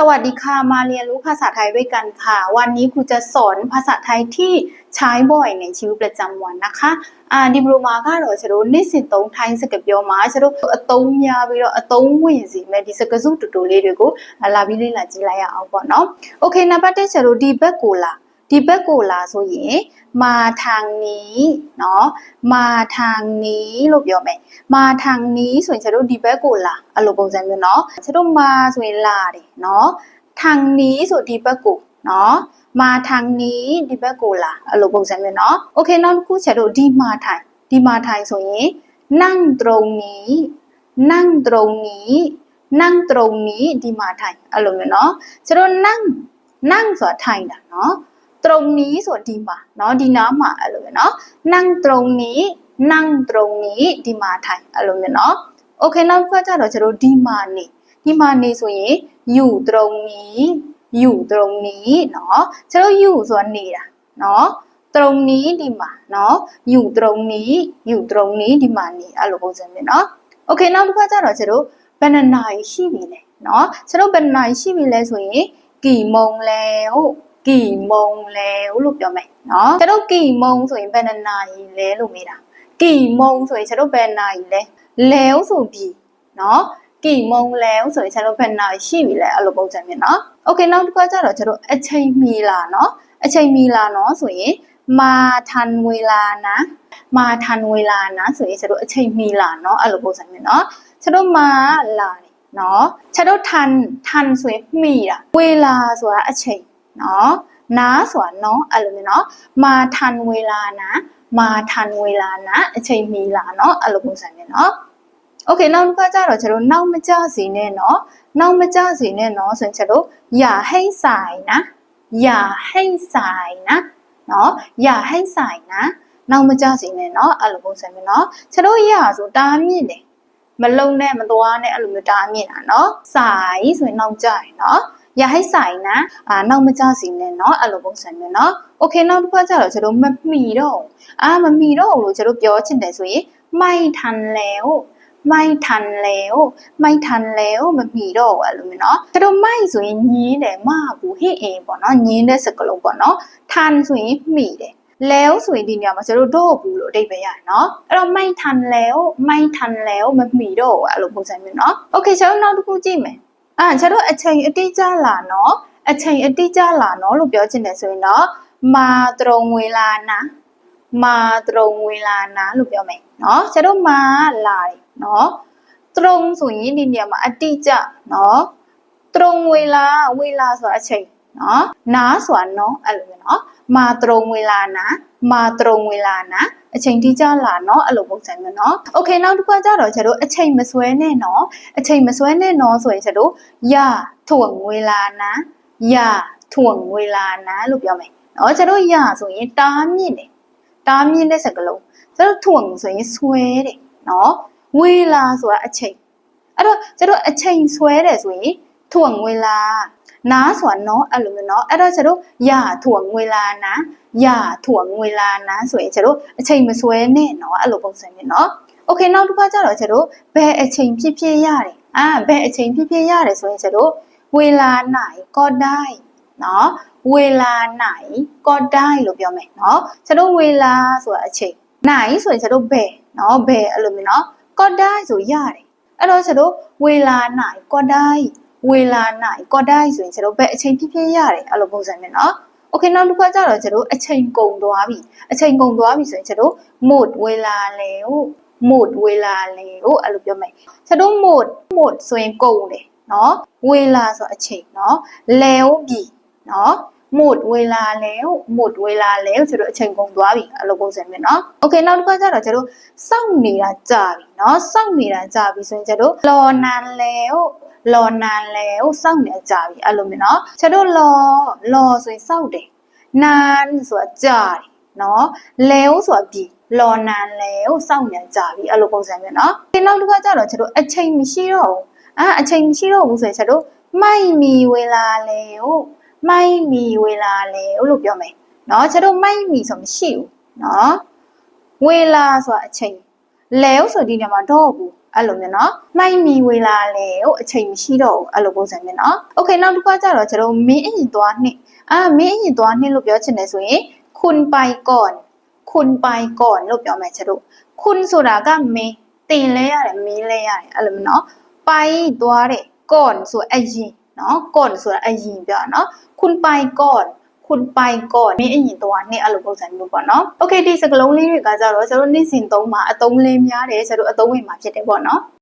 สวัสดีค่ะมาเรียนรู้ภาษาไทยด้วยกันค่ะ วันนี้ครูจะสอนภาษาไทยที่ใช้บ่อยในชีวิตประจำวันนะคะအာဒီပလိုမာကတော့ကျွန်တော်နေ့စဉ်သုံးထိုင်းစကားပြောမှာကျွန်တော်အသုံးများပြီးတော့အသုံးဝင်စီမဲ့ဒီစကားစုတူတူလေးတွေကိုလာပြီးလေ့လာကြည့်လိုက်ရအောင်ပေါ့နော်။ Okay နံပါတ်1ကျွန်တော်ဒီဘက်ကိုလာ ဒီဘက်ကိုလာဆိုရင်มาทางนี้เนาะมาทางนี้လို့ပြောမယ်มาทางนี้ဆိုရင်ကျွန်တော်ဒီဘက်ကိုလာအဲ့လိုပုံစံမျိုးเนาะကျွန်တော်มาဆိုရင်လာတယ်เนาะทางนี้ဆိုဒီဘက်ကိုเนาะมาทางนี้ဒီဘက်ကိုလာအဲ့လိုပုံစံမျိုးเนาะโอเคနောက်တစ်ခုကျွန်တော်ဒီมาထိုင်ဒီมาထိုင်ဆိုရင်นั่งตรงนี้นั่งตรงนี้นั่งตรงนี้ဒီมาထိုင်အဲ့လိုမျိုးเนาะကျွန်တော်นั่งนั่งဆိုတာထိုင်တာเนาะ ตรงนี้ส่วนဒီမှာเนาะဒီနားမှာအဲ့လိုမျိုးเนาะนั่งตรงนี้นั่งตรงนี้ဒီမှာထိုင်အဲ့လိုမျိုးเนาะโอเคနောက်တစ်ခါကျတော့ကျွန်တော်ဒီမှာနေဒီမှာနေဆိုရင်อยู่ตรงนี้อยู่ตรงนี้เนาะကျွန်တော်อยู่ဆိုတာနေတာเนาะตรงนี้ဒီမှာเนาะอยู่ตรงนี้อยู่ตรงนี้ဒီမှာနေအဲ့လိုပုံစံမျိုးเนาะโอเคနောက်တစ်ခါကျတော့ကျွန်တော်ဘယ်နှစ်နာရီရှိပြီလဲเนาะကျွန်တော်ဘယ်နှစ်နာရီရှိပြီလဲဆိုရင်กี่โมงแล้ว กี่โมงแล้วလို့ပြောမယ်เนาะကျွန်တော်กี่โมงဆိုရင်ဘယ်နှစ်နာရီလဲလို့မေးတာกี่โมงဆိုရင်ကျွန်တော်ဘယ်နာရီလဲแล้วဆိုပြီးเนาะกี่โมงแล้วဆိုရင်ကျွန်တော်ဘယ်နာရီရှိပြီလဲအဲ့လိုပုံစံမျိုးเนาะโอเคနောက်တစ်ခါကျတော့ကျွန်တော်အချိန်မီလာเนาะအချိန်မီလာเนาะဆိုရင်มาทันเวลานะมาทันเวลานะဆိုရင်ကျွန်တော်အချိန်မီလာเนาะအဲ့လိုပုံစံမျိုးเนาะကျွန်တော်มาလာတယ်เนาะကျွန်တော်ทันทันဆိုရင်မီတာเวลาဆိုတာအချိန် เนาะနာဆိုတာเนาะအဲ့လိုမျိုးเนาะมาทันเวลานะมาทันเวลานะအချိန်မီလာเนาะအဲ့လိုပုံစံမျိုးเนาะโอเคနောက်တစ်ခါကျတော့ကျွန်တော်နောက်မကြစီနဲ့เนาะနောက်မကြစီနဲ့เนาะဆိုရင်ကျွန်တော်อย่าให้สายนะอย่าให้สายนะเนาะอย่าให้สายนะနောက်မကြစီနဲ့เนาะအဲ့လိုပုံစံမျိုးเนาะကျွန်တော်ရဆိုတားမြင့်တယ်မလုံနဲ့မသွားနဲ့အဲ့လိုမျိုးတားမြင့်တာเนาะสายဆိုရင်နောက်ကြရယ်เนาะ อย่าให้สายนะအာနောက်မကြစီနဲ့เนาะအဲ့လိုပုံစံမျိုးเนาะโอเคနောက်တစ်ခါကျတော့ကျွန်တော်မမီတော့အာမမီတော့လို့ကျွန်တော်ပြောချင်တယ်ဆိုရင်ไม่ทันแล้วไม่ทันแล้วไม่ทันแล้วမမီတော့ဘူးအဲ့လိုမျိုးเนาะကျွန်တော်မိုက်ဆိုရင်ညင်းတယ်မဘူးဟစ်အင်းပေါ့เนาะညင်းတဲ့စကလုံးပေါ့เนาะทันဆိုရင်မီတယ်แล้วဆိုရင်ဒီနေရာမှာကျွန်တော်တော့ဘူးလို့အဓိပ္ပာယ်ရတယ်เนาะအဲ့တော့ไม่ทันแล้วไม่ทันแล้วမမီတော့ဘူးအဲ့လိုပုံစံမျိုးเนาะโอเคကျွန်တော်နောက်တစ်ခုကြည့်မယ် အာကျွန်တော်အချိန်အတိအကျလာနော်အချိန်အတိအကျလာနော်လို့ပြောချင်တယ်ဆိုရင်တော့မာတရုံဝေလာနာမာတရုံဝေလာနာလို့ပြောမယ်နော်ကျွန်တော်မာလာတယ်နော်တရုံဆိုရင်ဒီနေရာမှာအတိအကျနော်တရုံဝေလာဝေလာဆိုတာအချိန် เนาะနာဆိုတာเนาะအဲ့လိုမျိုးเนาะมาตรงเวลานะมาตรงเวลานะအချိန်တိကျလာเนาะအဲ့လိုပုံစံမျိုးเนาะโอเคနောက်တစ်ခါကျတော့ကျွန်တော်အချိန်မစွဲနဲ့เนาะအချိန်မစွဲနဲ့เนาะဆိုရင်ကျွန်တော်ရถ่วงเวลานะရถ่วงเวลานะလို့ပြောမယ်เนาะကျွန်တော်ရဆိုရင်တားမြင့်တယ်တားမြင့်တဲ့စကားလုံးကျွန်တော်ถ่วงဆိုရင်ဆွဲတယ်เนาะဝေလာဆိုတာအချိန်အဲ့တော့ကျွန်တော်အချိန်ဆွဲတယ်ဆိုရင်ถ่วงเวลา နားဆိုတာเนาะအဲ့လိုမျိုးเนาะအဲ့တော့ကျွန်တော်ရถ่วงเวลานะရถ่วงเวลานะဆိုရင်ကျွန်တော်အချိန်မဆွဲနဲ့เนาะအဲ့လိုပုံစံမျိုးเนาะโอเคနောက်တစ်ခါကျတော့ကျွန်တော်ဘယ်အချိန်ဖြစ်ဖြစ်ရတယ်အာဘယ်အချိန်ဖြစ်ဖြစ်ရတယ်ဆိုရင်ကျွန်တော်เวลาไหนก็ได้เนาะเวลาไหนก็ได้လို့ပြောမယ်เนาะကျွန်တော်เวลาဆိုတာအချိန်ไหนဆိုရင်ကျွန်တော်ဘယ်เนาะဘယ်အဲ့လိုမျိုးเนาะก็ได้ဆိုရတယ်အဲ့တော့ကျွန်တော်เวลาไหน ဝေလာနိုင် quarter ဆိုရင်ကျွန်တော်ဘယ်အချိန်ဖြစ်ဖြစ်ရတယ်အဲ့လိုပုံစံမျိုးနော် okay နောက်တစ်ခါကျတော့ကျွန်တော်အချိန်ကုန်သွားပြီအချိန်ကုန်သွားပြီဆိုရင်ကျွန်တော် mode ဝေလာလေကို mode ဝေလာလေကိုအဲ့လိုပြောမယ်ကျွန်တော် mode mode ဆိုရင်ကုန်တယ်နော်ဝေလာဆိုအချိန်နော်လဲဟုတ်ပြီနော် นาะ mode เวลาแล้ว mode เวลาแล้วကျွန်တော်အချိန်ကုန်သွားပြီအဲ့လိုပုံစံမျိုးเนาะโอเคနောက်တစ်ခါကျတော့ကျွန်တော်စောင့်နေတာကြာပြီเนาะစောင့်နေတာကြာပြီဆိုရင်ကျွန်တော်รอนานแล้วรอนานแล้วစောင့်နေကြာပြီအဲ့လိုမျိုးเนาะကျွန်တော်รอรอဆိုရင်စောင့်တယ်นานဆိုတာကြာတယ်เนาะแล้วဆိုတာပြီรอนานแล้วစောင့်နေကြာပြီအဲ့လိုပုံစံမျိုးเนาะဒီနောက်တစ်ခါကျတော့ကျွန်တော်အချိန်မရှိတော့ဘူးအာအချိန်မရှိတော့ဘူးဆိုရင်ကျွန်တော်ไม่มีเวลาแล้ว ไม่มีเวลาแล้วလို့ပြောမယ်เนาะကျွန်တော်ไม่มีဆိုမရှိဘူးเนาะเวลาဆိုတာအချိန်แล้วဆိုဒီနေရာမှာတော့ဘူး အဲ့လိုမျိုးနော်မှိုက်မီဝေလာလေဟိုအချိန်မရှိတော့ဘူးအဲ့လိုပုံစံမျိုးနော်โอเคနောက်တစ်ခါကျတော့ကျွန်တော်မင်းအရင်သွားနှစ်အာမင်းအရင်သွားနှစ်လို့ပြောချင်တယ်ဆိုရင်คุณไปก่อนคุณไปก่อนလို့ပြောမယ်ကျွန်တော်คุณဆိုတာကမင်းတင်လဲရတယ်မင်းလဲရတယ်အဲ့လိုမျိုးနော်ไปသွားတယ်ก่อนဆိုအရင် နော်ก่อนဆိုတာအရင်ပြောတာနော်คุณไปก่อน คุณไปก่อนမင်းအရင်တော့နှစ်အဲ့လိုပုံစံမျိုးပေါ့နော်။ Okay ဒီစကလုံးလေးတွေကကြတော့ကျွန်တော်နေ့စဉ်သုံးမှာအသုံးလေးများတယ်ကျွန်တော်အသုံးဝင်မှာဖြစ်တယ်ပေါ့နော်။